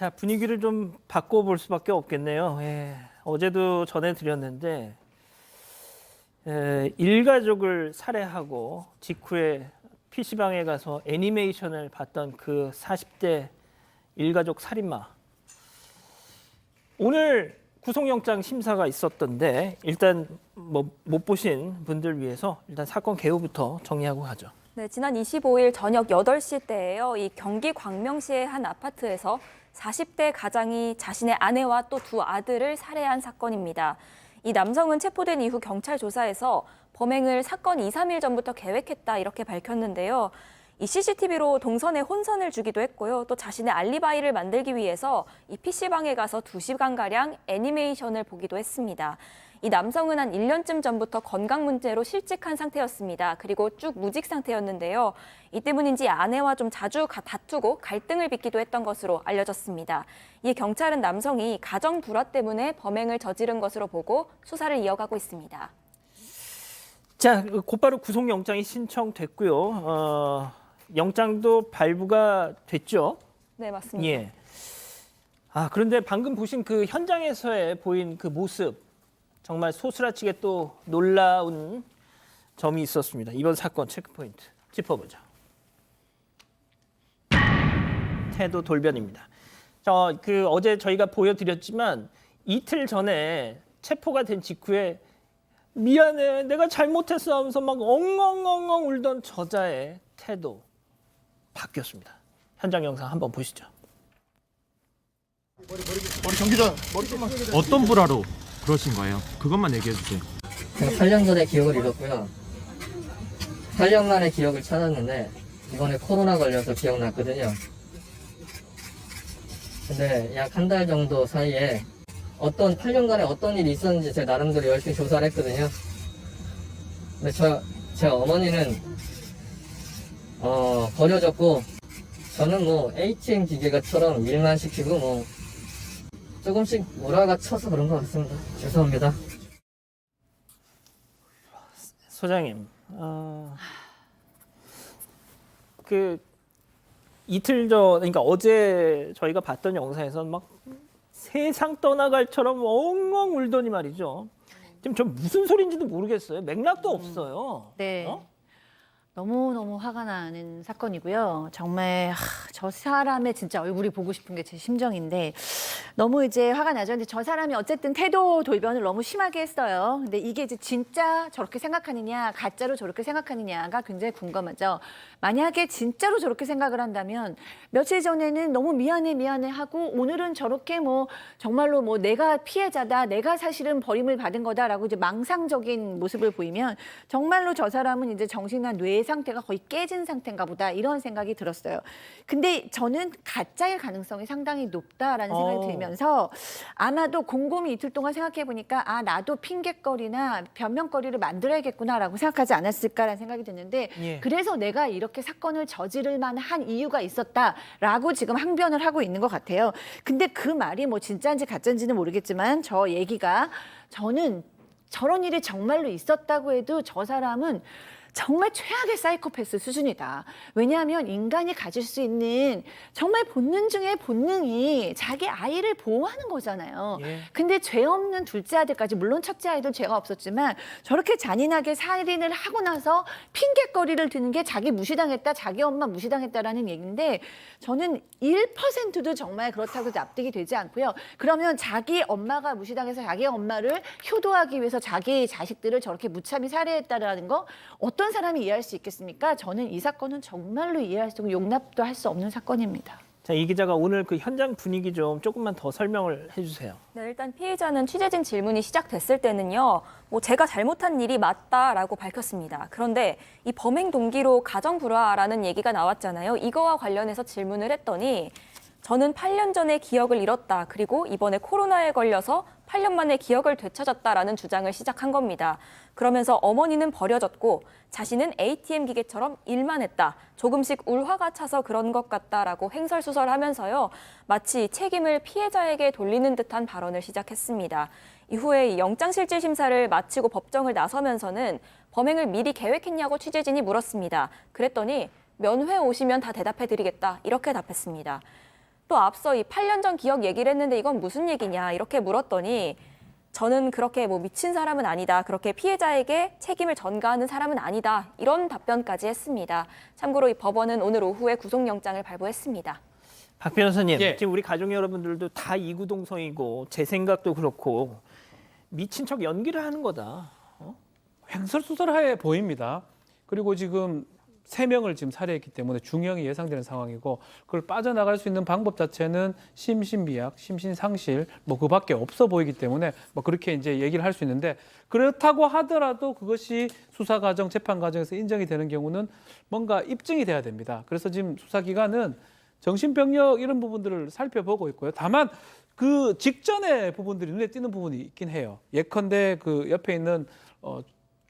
자 분위기를 좀 바꿔볼 수밖에 없겠네요. 예, 어제도 전해드렸는데 에, 일가족을 살해하고 직후에 PC방에 가서 애니메이션을 봤던 그 40대 일가족 살인마. 오늘 구속영장 심사가 있었던데 일단 뭐 못 보신 분들 위해서 일단 사건 개요부터 정리하고 가죠. 네, 지난 25일 저녁 8시 때예요. 이 경기 광명시의 한 아파트에서 40대 가장이 자신의 아내와 또 두 아들을 살해한 사건입니다. 이 남성은 체포된 이후 경찰 조사에서 범행을 사건 2, 3일 전부터 계획했다 이렇게 밝혔는데요. 이 CCTV로 동선에 혼선을 주기도 했고요. 또 자신의 알리바이를 만들기 위해서 이 PC방에 가서 2시간가량 애니메이션을 보기도 했습니다. 이 남성은 한 1년쯤 전부터 건강 문제로 실직한 상태였습니다. 그리고 쭉 무직 상태였는데요. 이 때문인지 아내와 좀 자주 가- 다투고 갈등을 빚기도 했던 것으로 알려졌습니다. 이 경찰은 남성이 가정 불화 때문에 범행을 저지른 것으로 보고 수사를 이어가고 있습니다. 자, 그 곧바로 구속영장이 신청됐고요. 어, 영장도 발부가 됐죠. 네, 맞습니다. 예. 아, 그런데 방금 보신 그 현장에서의 보인 그 모습 정말 소스라치게 또 놀라운 점이 있었습니다. 이번 사건 체크포인트 짚어보죠. 태도 돌변입니다. 저 그 어제 저희가 보여드렸지만 이틀 전에 체포가 된 직후에 미안해 내가 잘못했어 하면서 막 엉엉엉엉 울던 저자의 태도 바뀌었습니다. 현장 영상 한번 보시죠. 머리 경기장 머리 좀만 어떤 불화로 그러신 거예요? 그것만 얘기해 주세요. 제가 8년 전에 기억을 잃었고요. 8년 만에 기억을 찾았는데 이번에 코로나 걸려서 기억났거든요. 근데 약 한 달 정도 사이에 어떤 8년간에 어떤 일이 있었는지 제가 나름대로 열심히 조사를 했거든요. 근데 저, 제 어머니는 어, 버려졌고 저는 뭐 ATM 기계가처럼 일만 시키고 뭐 조금씩 몰아가 쳐서 그런 것 같습니다. 죄송합니다. 소장님, 어, 그 이틀 전, 그러니까 어제 저희가 봤던 영상에서 막 세상 떠나갈처럼 엉엉 울더니 말이죠. 지금 저 무슨 소리인지도 모르겠어요. 맥락도 없어요. 네. 어? 너무너무 화가 나는 사건이고요. 정말 하, 저 사람의 진짜 얼굴이 보고 싶은 게 제 심정인데 너무 이제 화가 나죠. 근데 저 사람이 어쨌든 태도 돌변을 너무 심하게 했어요. 근데 이게 이제 진짜 저렇게 생각하느냐, 가짜로 저렇게 생각하느냐가 굉장히 궁금하죠. 만약에 진짜로 저렇게 생각을 한다면 며칠 전에는 너무 미안해 미안해 하고 오늘은 저렇게 뭐 정말로 뭐 내가 피해자다, 내가 사실은 버림을 받은 거다라고 이제 망상적인 모습을 보이면 정말로 저 사람은 이제 정신이나 뇌 상태가 거의 깨진 상태인가 보다 이런 생각이 들었어요. 근데 저는 가짜일 가능성이 상당히 높다라는 생각이 어. 들면서 아마도 곰곰이 이틀 동안 생각해 보니까 아 나도 핑계거리나 변명거리를 만들어야겠구나라고 생각하지 않았을까라는 생각이 드는데 예. 그래서 내가 이렇게 사건을 저지를 만한 이유가 있었다라고 지금 항변을 하고 있는 것 같아요. 근데 그 말이 뭐 진짜인지 가짜인지는 모르겠지만 저 얘기가 저는 저런 일이 정말로 있었다고 해도 저 사람은 정말 최악의 사이코패스 수준이다. 왜냐하면 인간이 가질 수 있는 정말 본능 중에 본능이 자기 아이를 보호하는 거잖아요. 예. 근데 죄 없는 둘째 아들까지 물론 첫째 아이도 죄가 없었지만 저렇게 잔인하게 살인을 하고 나서 핑계거리를 드는 게 자기 무시당했다, 자기 엄마 무시당했다라는 얘기인데 저는 1%도 정말 그렇다고 납득이 되지 않고요. 그러면 자기 엄마가 무시당해서 자기 엄마를 효도하기 위해서 자기 자식들을 저렇게 무참히 살해했다라는 거 어떤 사람이 이해할 수 있겠습니까? 저는 이 사건은 정말로 이해할 수 없고 용납도 할 수 없는 사건입니다. 자, 이 기자가 오늘 그 현장 분위기 좀 조금만 더 설명을 해주세요. 네, 일단 피해자는 취재진 질문이 시작됐을 때는요, 뭐 제가 잘못한 일이 맞다라고 밝혔습니다. 그런데 이 범행 동기로 가정 불화라는 얘기가 나왔잖아요. 이거와 관련해서 질문을 했더니 저는 8년 전에 기억을 잃었다. 그리고 이번에 코로나에 걸려서 8년 만에 기억을 되찾았다라는 주장을 시작한 겁니다. 그러면서 어머니는 버려졌고 자신은 ATM 기계처럼 일만 했다. 조금씩 울화가 차서 그런 것 같다라고 횡설수설하면서요. 마치 책임을 피해자에게 돌리는 듯한 발언을 시작했습니다. 이후에 이 영장실질 심사를 마치고 법정을 나서면서는 범행을 미리 계획했냐고 취재진이 물었습니다. 그랬더니 면회 오시면 다 대답해 드리겠다. 이렇게 답했습니다. 또 앞서 이 8년 전 기억 얘기를 했는데 이건 무슨 얘기냐 이렇게 물었더니 저는 그렇게 뭐 미친 사람은 아니다. 그렇게 피해자에게 책임을 전가하는 사람은 아니다. 이런 답변까지 했습니다. 참고로 이 법원은 오늘 오후에 구속영장을 발부했습니다. 박 변호사님, 예. 지금 우리 가족 여러분들도 다 이구동성이고 제 생각도 그렇고 미친 척 연기를 하는 거다. 횡설수설하에 보입니다. 그리고 지금 세 명을 지금 살해했기 때문에 중형이 예상되는 상황이고 그걸 빠져나갈 수 있는 방법 자체는 심신미약, 심신상실 뭐 그밖에 없어 보이기 때문에 뭐 그렇게 이제 얘기를 할 수 있는데 그렇다고 하더라도 그것이 수사 과정, 재판 과정에서 인정이 되는 경우는 뭔가 입증이 돼야 됩니다. 그래서 지금 수사 기관은 정신병력 이런 부분들을 살펴보고 있고요. 다만 그 직전의 부분들이 눈에 띄는 부분이 있긴 해요. 예컨대 그 옆에 있는 어,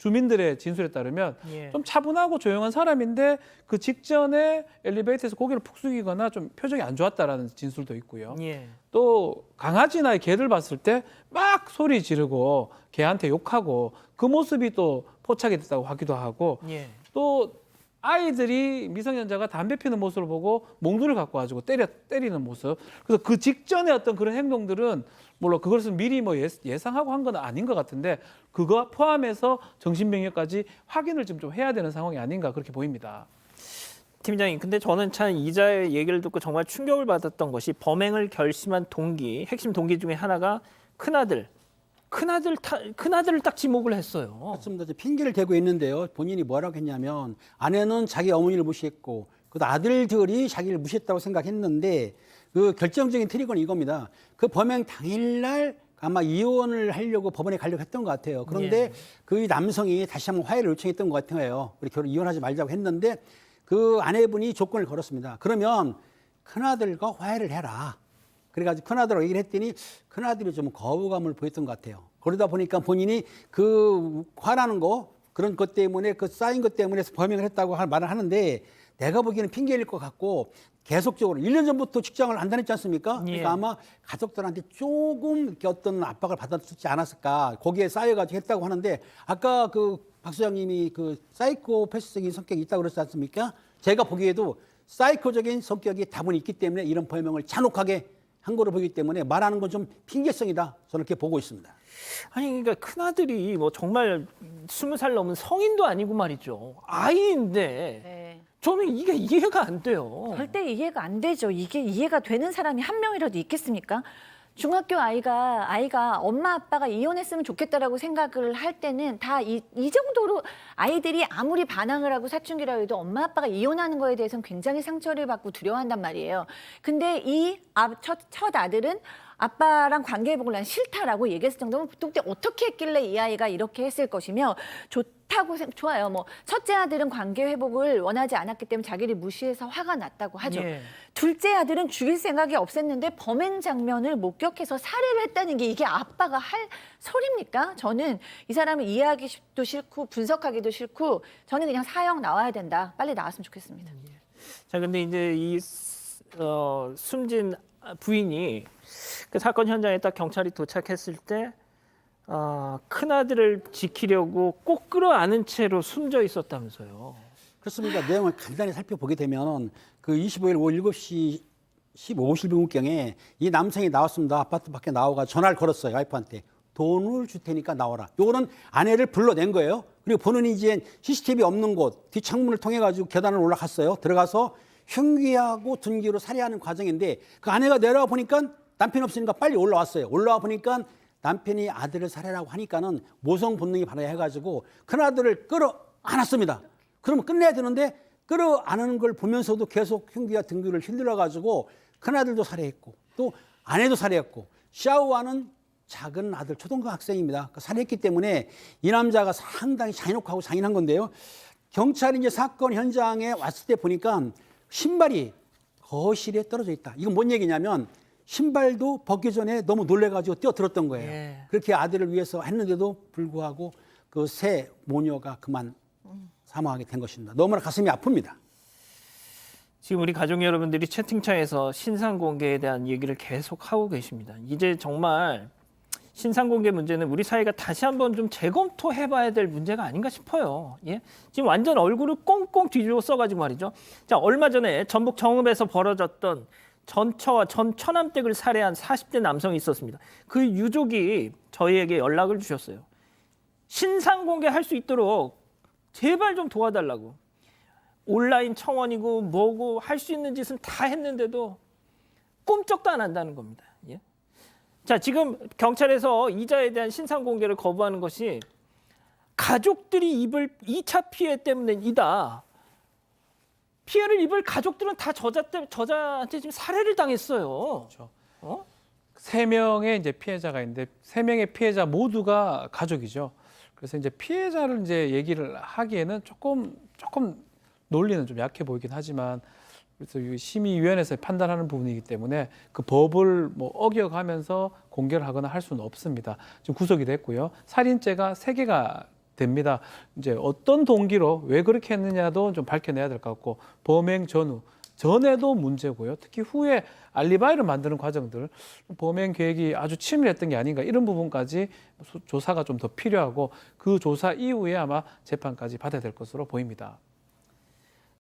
주민들의 진술에 따르면 예. 좀 차분하고 조용한 사람인데 그 직전에 엘리베이터에서 고개를 푹 숙이거나 좀 표정이 안 좋았다라는 진술도 있고요. 예. 또 강아지나 개들 봤을 때 막 소리 지르고 개한테 욕하고 그 모습이 또 포착이 됐다고 하기도 하고 예. 또 아이들이 미성년자가 담배 피는 모습을 보고 몽두를 갖고 가지고 때려 때리는 모습. 그래서 그 직전에 어떤 그런 행동들은 물론 그것은 미리 뭐 예- 예상하고 한 건 아닌 것 같은데 그거 포함해서 정신병력까지 확인을 좀, 좀 해야 되는 상황이 아닌가 그렇게 보입니다. 팀장님, 근데 저는 참 이자의 얘기를 듣고 정말 충격을 받았던 것이 범행을 결심한 동기, 핵심 동기 중에 하나가 큰아들. 큰아들 타, 큰아들을 딱 지목을 했어요. 그렇습니다. 이제 핑계를 대고 있는데요. 본인이 뭐라고 했냐면 아내는 자기 어머니를 무시했고 그 아들들이 자기를 무시했다고 생각했는데 그 결정적인 트리거는 이겁니다. 그 범행 당일날 아마 이혼을 하려고 법원에 가려고 했던 것 같아요. 그런데 예. 그 남성이 다시 한번 화해를 요청했던 것 같아요. 우리 결혼 이혼하지 말자고 했는데 그 아내분이 조건을 걸었습니다. 그러면 큰아들과 화해를 해라. 그래가지고 큰아들하고 얘기를 했더니 큰아들이 좀 거부감을 보였던 것 같아요. 그러다 보니까 본인이 그 화나는 거 그런 것 때문에 그 쌓인 것 때문에 범행을 했다고 할 말을 하는데 내가 보기에는 핑계일 것 같고 계속적으로 1년 전부터 직장을 안 다녔지 않습니까? 예. 그러니까 아마 가족들한테 조금 어떤 압박을 받았지 않았을까 거기에 쌓여가지고 했다고 하는데 아까 그 박 소장님이 그 사이코패스적인 성격이 있다고 그랬지 않습니까? 제가 보기에도 사이코적인 성격이 다분히 있기 때문에 이런 범행을 잔혹하게 한 거로 보기 때문에 말하는 건 좀 핑계성이다. 저는 그렇게 보고 있습니다. 아니 그러니까 큰 아들이 뭐 정말 스무 살 넘은 성인도 아니고 말이죠. 아이인데 네. 저는 이게 이해가 안 돼요. 절대 이해가 안 되죠. 이게 이해가 되는 사람이 한 명이라도 있겠습니까? 중학교 아이가 아이가 엄마 아빠가 이혼했으면 좋겠다라고 생각을 할 때는 다 이 이 정도로 아이들이 아무리 반항을 하고 사춘기라 해도 엄마 아빠가 이혼하는 거에 대해서는 굉장히 상처를 받고 두려워한단 말이에요. 근데 이 첫 첫 아들은 아빠랑 관계 회복을 난 싫다라고 얘기했을 정도면 보통 때 어떻게 했길래 이 아이가 이렇게 했을 것이며 좋다고 생 좋아요. 뭐 첫째 아들은 관계 회복을 원하지 않았기 때문에 자기를 무시해서 화가 났다고 하죠. 예. 둘째 아들은 죽일 생각이 없었는데 범행 장면을 목격해서 살해를 했다는 게 이게 아빠가 할 소리입니까? 저는 이 사람을 이해하기도 싫고 분석하기도 싫고 저는 그냥 사형 나와야 된다. 빨리 나왔으면 좋겠습니다. 자, 근데 이제 이 어, 숨진 부인이 그 사건 현장에 딱 경찰이 도착했을 때 어, 큰 아들을 지키려고 꼭 끌어안은 채로 숨져 있었다면서요. 그렇습니다. 내용을 간단히 살펴보게 되면 그 25일 오후 7시 15분경에 이 남성이 나왔습니다. 아파트 밖에 나와가 전화를 걸었어요. 와이프한테. 돈을 줄 테니까 나와라. 요거는 아내를 불러낸 거예요. 그리고 본인이 이제 CCTV 없는 곳 뒷창문을 통해 가지고 계단을 올라갔어요. 들어가서 흉기하고 둔기로 살해하는 과정인데 그 아내가 내려와 보니까 남편 없으니까 빨리 올라왔어요. 올라와 보니까 남편이 아들을 살해라고 하니까는 모성 본능이 발휘해가지고 큰 아들을 끌어 안았습니다. 그러면 끝내야 되는데 끌어 안는 걸 보면서도 계속 흉기와 등기를 흔들어 가지고 큰 아들도 살해했고 또 아내도 살해했고 샤오와는 작은 아들 초등학생입니다. 그 살해했기 때문에 이 남자가 상당히 잔인하고 잔인한 건데요. 경찰이 이제 사건 현장에 왔을 때 보니까 신발이 거실에 떨어져 있다. 이건 뭔 얘기냐면 신발도 벗기 전에 너무 놀래가지고 뛰어들었던 거예요. 예. 그렇게 아들을 위해서 했는데도 불구하고 그 새 모녀가 그만 사망하게 된 것입니다. 너무나 가슴이 아픕니다. 지금 우리 가족 여러분들이 채팅창에서 신상 공개에 대한 얘기를 계속 하고 계십니다. 이제 정말 신상 공개 문제는 우리 사회가 다시 한번 좀 재검토해 봐야 될 문제가 아닌가 싶어요. 예? 지금 완전 얼굴을 꽁꽁 뒤집어 써가지고 말이죠. 자, 얼마 전에 전북 정읍에서 벌어졌던 전처와 전 처남댁을 살해한 40대 남성이 있었습니다. 그 유족이 저희에게 연락을 주셨어요. 신상 공개 할 수 있도록 제발 좀 도와달라고. 온라인 청원이고 뭐고 할 수 있는 짓은 다 했는데도 꿈쩍도 안 한다는 겁니다. 예? 자, 지금 경찰에서 이자에 대한 신상 공개를 거부하는 것이 가족들이 입을 2차 피해 때문이다. 피해를 입을 가족들은 다 저자 때 저자한테 지금 살해를 당했어요. 그렇죠. 어? 세 명의 이제 피해자가 있는데 세 명의 피해자 모두가 가족이죠. 그래서 이제 피해자를 이제 얘기를 하기에는 조금 조금 논리는 좀 약해 보이긴 하지만 그래서 이 심의위원회에서 판단하는 부분이기 때문에 그 법을 뭐 어겨가면서 공개를 하거나 할 수는 없습니다. 지금 구속이 됐고요. 살인죄가 세 개가 됩니다. 이제 어떤 동기로 왜 그렇게 했느냐도 좀 밝혀내야 될 것 같고 범행 전후 전에도 문제고요. 특히 후에 알리바이를 만드는 과정들 범행 계획이 아주 치밀했던 게 아닌가 이런 부분까지 수- 조사가 좀 더 필요하고 그 조사 이후에 아마 재판까지 받아야 될 것으로 보입니다.